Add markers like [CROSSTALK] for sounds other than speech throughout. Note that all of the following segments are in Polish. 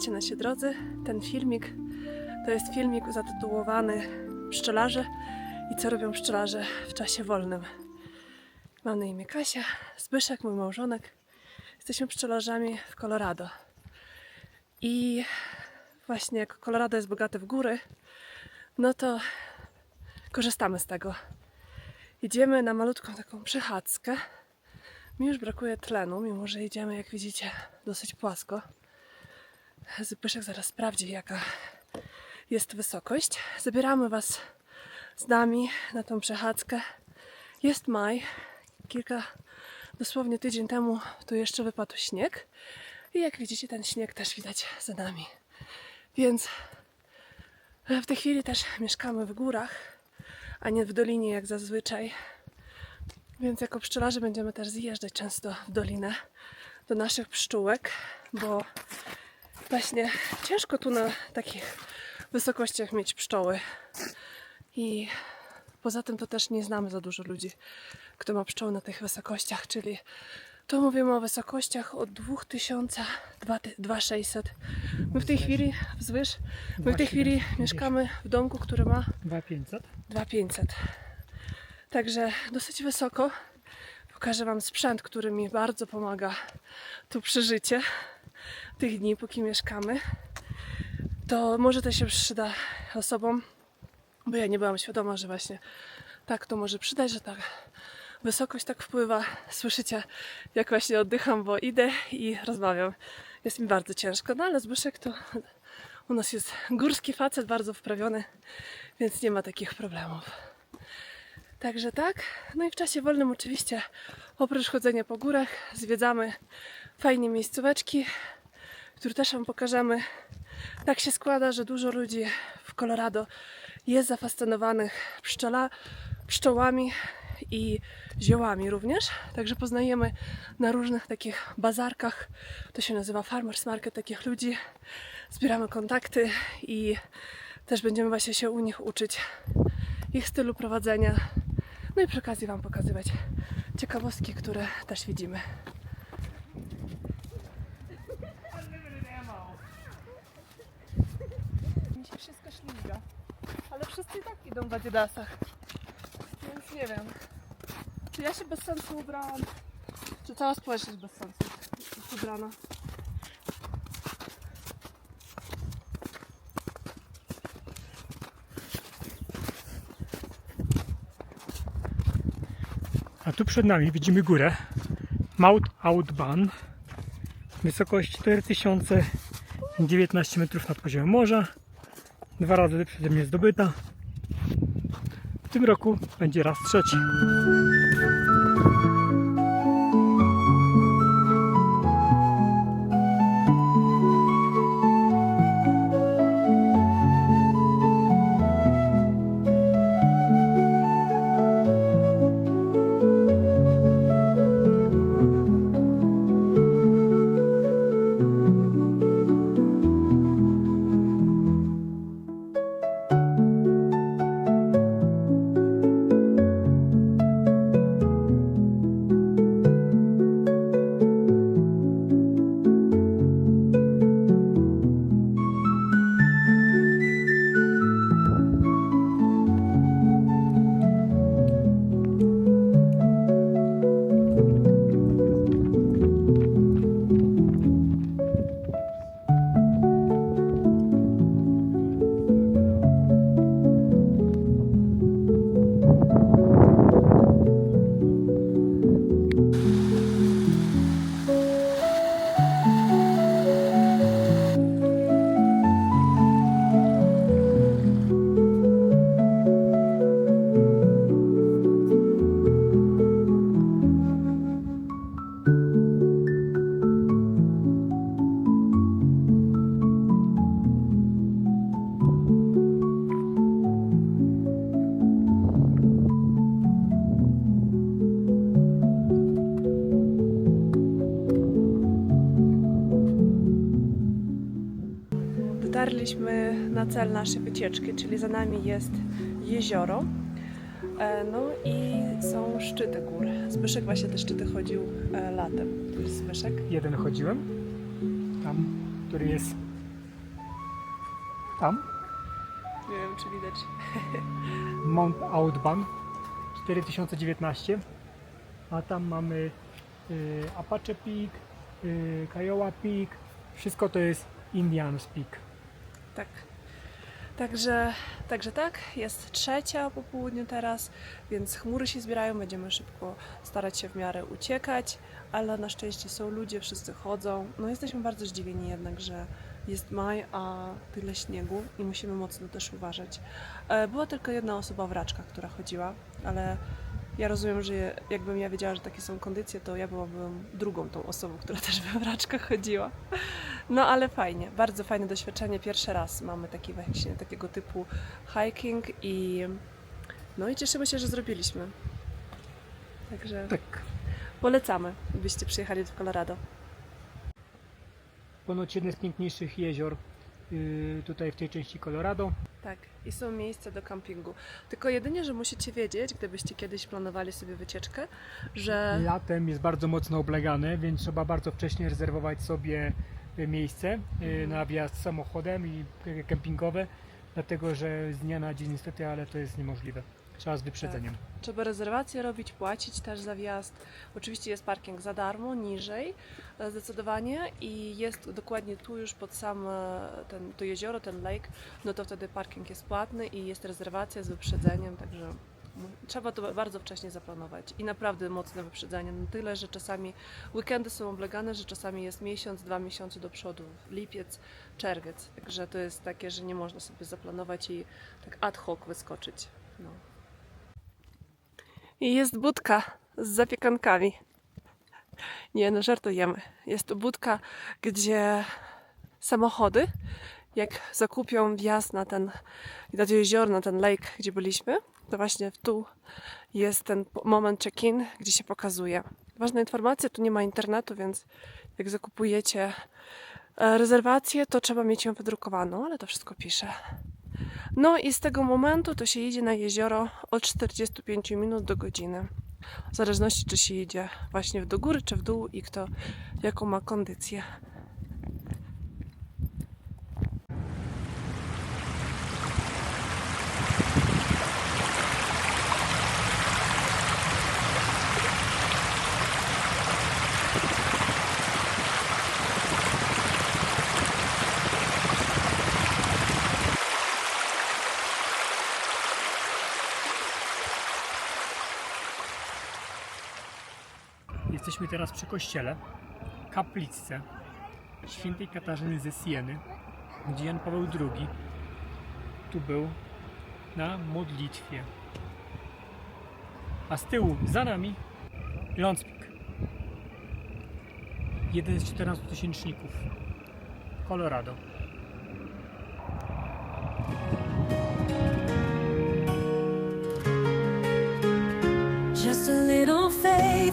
Witajcie nasi drodzy. Ten filmik to jest filmik zatytułowany Pszczelarze i co robią pszczelarze w czasie wolnym. Mam na imię Kasia, Zbyszek, mój małżonek. Jesteśmy pszczelarzami w Colorado. I właśnie jak Colorado jest bogate w góry, no to korzystamy z tego. Idziemy na malutką taką przechadzkę. Mi już brakuje tlenu, mimo że idziemy, jak widzicie, dosyć płasko. Zbyszek zaraz sprawdzi, jaka jest wysokość. Zabieramy Was z nami na tą przechadzkę. Jest maj. Kilka, dosłownie tydzień temu, tu jeszcze wypadł śnieg. I jak widzicie, ten śnieg też widać za nami. Więc w tej chwili też mieszkamy w górach, a nie w dolinie jak zazwyczaj. Więc jako pszczelarze będziemy też zjeżdżać często w dolinę do naszych pszczółek, bo właśnie ciężko tu na takich wysokościach mieć pszczoły. I poza tym to też nie znamy za dużo ludzi, kto ma pszczoły na tych wysokościach, czyli tu mówimy o wysokościach od 2000, 2600. My w tej chwili, wzwyż, my w tej chwili mieszkamy w domku, który ma 2500. 2500. Także dosyć wysoko. Pokażę Wam sprzęt, który mi bardzo pomaga tu przy życie tych dni, póki mieszkamy. To może to się przyda osobom, bo ja nie byłam świadoma, że właśnie tak to może przydać, że tak wysokość tak wpływa. Słyszycie, jak właśnie oddycham, bo idę i rozmawiam. Jest mi bardzo ciężko, no ale Zbyszek to u nas jest górski facet, bardzo wprawiony, więc nie ma takich problemów. Także tak. No i w czasie wolnym oczywiście oprócz chodzenia po górach zwiedzamy fajnie miejscóweczki, które też Wam pokażemy. Tak się składa, że dużo ludzi w Colorado jest zafascynowanych pszczola, pszczołami i ziołami również. Także poznajemy na różnych takich bazarkach, to się nazywa Farmers Market, takich ludzi. Zbieramy kontakty i też będziemy właśnie się u nich uczyć ich stylu prowadzenia. No i przy okazji Wam pokazywać ciekawostki, które też widzimy. Mi ale wszyscy i tak idą w adidasach, więc nie wiem, czy ja się bez sensu ubrałam, czy cała społeczność bez sensu jest ubrana. A tu przed nami widzimy górę Mount Audban. Wysokość 4019 metrów nad poziomem morza. Dwa razy przeze mnie zdobyta. W tym roku będzie raz trzeci. Dotarliśmy na cel naszej wycieczki, czyli za nami jest jezioro. E, No i są szczyty gór. Zbyszek właśnie te szczyty chodził e, latem. Tu jest Zbyszek. Jeden chodziłem, tam, który jest tam Nie wiem, czy widać. [LAUGHS] Mount Audubon 4019, a tam mamy y, Apache Peak, y, Kiowa Peak, wszystko to jest Indian's Peak. Tak. Także, także tak, jest trzecia po południu teraz, więc chmury się zbierają, będziemy szybko starać się w miarę uciekać, ale na szczęście są ludzie, wszyscy chodzą. No jesteśmy bardzo zdziwieni jednak, że jest maj, a tyle śniegu i musimy mocno też uważać. E, Była tylko jedna osoba w raczkach, która chodziła, ale ja rozumiem, że jakbym ja wiedziała, że takie są kondycje, to ja byłabym drugą tą osobą, która też by w raczkach chodziła. No ale fajnie, bardzo fajne doświadczenie. Pierwszy raz mamy taki właśnie takiego typu hiking i no i cieszymy się, że zrobiliśmy. Także Tak. polecamy, byście przyjechali do Colorado. Ponoć jedne z piękniejszych jezior y, tutaj w tej części Colorado. Tak, i są miejsca do kampingu. Tylko jedynie, że musicie wiedzieć, gdybyście kiedyś planowali sobie wycieczkę, że Latem jest bardzo mocno oblegane, więc trzeba bardzo wcześnie rezerwować sobie miejsce y, na wjazd samochodem i kempingowe, dlatego że z dnia na dzień niestety, ale to jest niemożliwe. Trzeba z wyprzedzeniem. Trzeba rezerwację robić, płacić też za wjazd. Oczywiście jest parking za darmo, niżej e, zdecydowanie i jest dokładnie tu już pod sam e, ten, to jezioro, ten lake, no to wtedy parking jest płatny i jest rezerwacja z wyprzedzeniem, także trzeba to bardzo wcześnie zaplanować i naprawdę mocne wyprzedzenie, no tyle, że czasami weekendy są oblegane, że czasami jest miesiąc, dwa miesiące do przodu, lipiec, czerwiec, także to jest takie, że nie można sobie zaplanować i tak ad hoc wyskoczyć. No. I jest budka z zapiekankami. Nie, no żartujemy. Jest to budka, gdzie samochody, jak zakupią wjazd na ten, na to jezioro, na ten lake, gdzie byliśmy, to właśnie tu jest ten moment check-in, gdzie się pokazuje. Ważna informacja, tu nie ma internetu, więc jak zakupujecie e, rezerwację, to trzeba mieć ją wydrukowaną, ale to wszystko pisze. No i z tego momentu to się idzie na jezioro od 45 minut do godziny. W zależności czy się idzie właśnie do góry czy w dół i kto jaką ma kondycję. Jesteśmy teraz przy kościele, kapliczce świętej Katarzyny ze Sieny, gdzie Jan Paweł II tu był na modlitwie. A z tyłu, za nami, Lącpik. Jeden z 14 tysięczników. Colorado.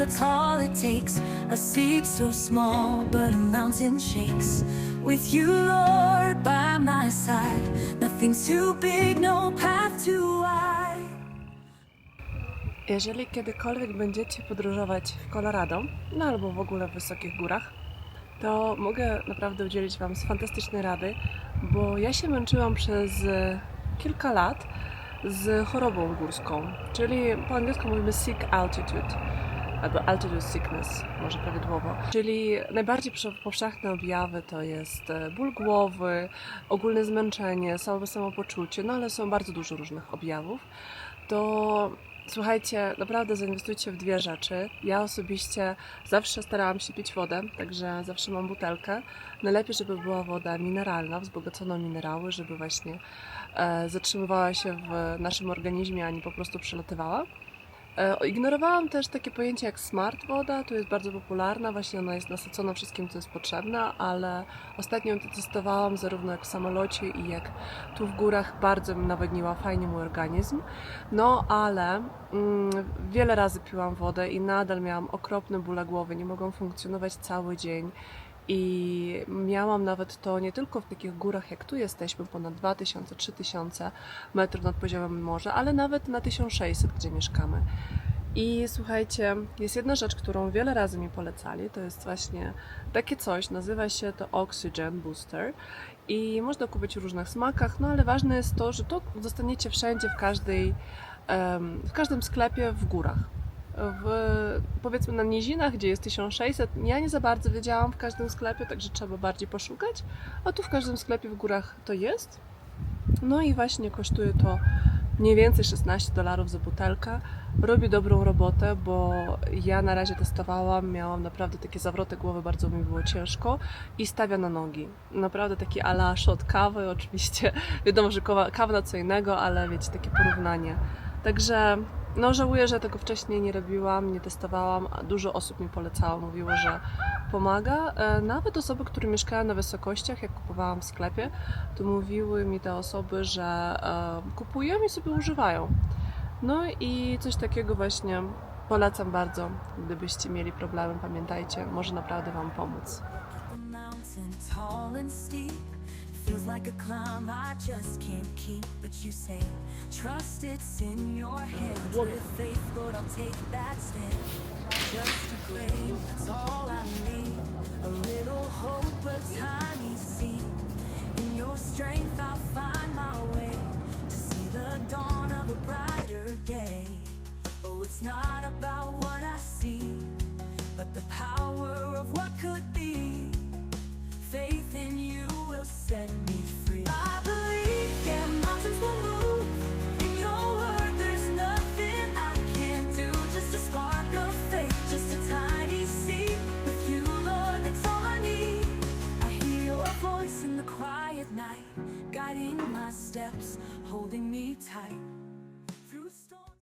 That's all it takes. A seed so small, but a mountain shakes. With you, Lord, by my side, nothing's too big, no path too wide. Jeżeli kiedykolwiek będziecie podróżować w Colorado, no albo w ogóle w wysokich górach, to mogę naprawdę udzielić Wam fantastycznej rady, bo ja się męczyłam przez kilka lat z chorobą górską, czyli po angielsku mówimy sick altitude albo altitude sickness, może prawidłowo. Czyli najbardziej powszechne objawy to jest e, ból głowy, ogólne zmęczenie, słabe samopoczucie, no ale są bardzo dużo różnych objawów. To Słuchajcie, naprawdę zainwestujcie w dwie rzeczy. Ja osobiście zawsze starałam się pić wodę, także zawsze mam butelkę. Najlepiej, żeby była woda mineralna, wzbogacona minerały, żeby właśnie e, zatrzymywała się w naszym organizmie, a nie po prostu przelatywała. E, ignorowałam też takie pojęcie jak smart woda, to jest bardzo popularna, właśnie ona jest nasycona wszystkim, co jest potrzebne, ale ostatnio ją testowałam zarówno jak w samolocie i jak tu w górach, bardzo mi nawodniła fajnie mój organizm. No ale mm, wiele razy piłam wodę i nadal miałam okropne bóle głowy, nie mogłam funkcjonować cały dzień. I miałam nawet to nie tylko w takich górach, jak tu jesteśmy, ponad 2000-3000 metrów nad poziomem morza, ale nawet na 1600, gdzie mieszkamy. I słuchajcie, jest jedna rzecz, którą wiele razy mi polecali. To jest właśnie takie coś, nazywa się to Oxygen Booster. I można kupić w różnych smakach, no ale ważne jest to, że to dostaniecie wszędzie, w każdej, w każdym sklepie w górach. W, powiedzmy na nizinach, gdzie jest 1600, ja nie za bardzo wiedziałam w każdym sklepie, także trzeba bardziej poszukać. A tu w każdym sklepie w górach to jest. No i właśnie kosztuje to mniej więcej 16 dolarów za butelkę. Robi dobrą robotę, bo ja na razie testowałam, miałam naprawdę takie zawroty głowy, bardzo mi było ciężko i stawia na nogi. Naprawdę taki ala shot kawy, oczywiście [LAUGHS] wiadomo, że kawa, kawa na co innego, ale wiecie, takie porównanie. Także no żałuję, że tego wcześniej nie robiłam, nie testowałam, dużo osób mi polecało, mówiło, że pomaga. E, Nawet osoby, które mieszkają na wysokościach, jak kupowałam w sklepie, to mówiły mi te osoby, że e, kupują i sobie używają. No i coś takiego właśnie polecam bardzo, gdybyście mieli problemy, pamiętajcie, może naprawdę Wam pomóc. Feels like a climb I just can't keep. But you say, trust it's in your hands. With faith, Lord, I'll take that stand. Just a claim, that's all I need. A little hope, a tiny seed. In your strength, I'll find my way to see the dawn of a brighter day. Oh, it's not about what I see, but the power of what could be.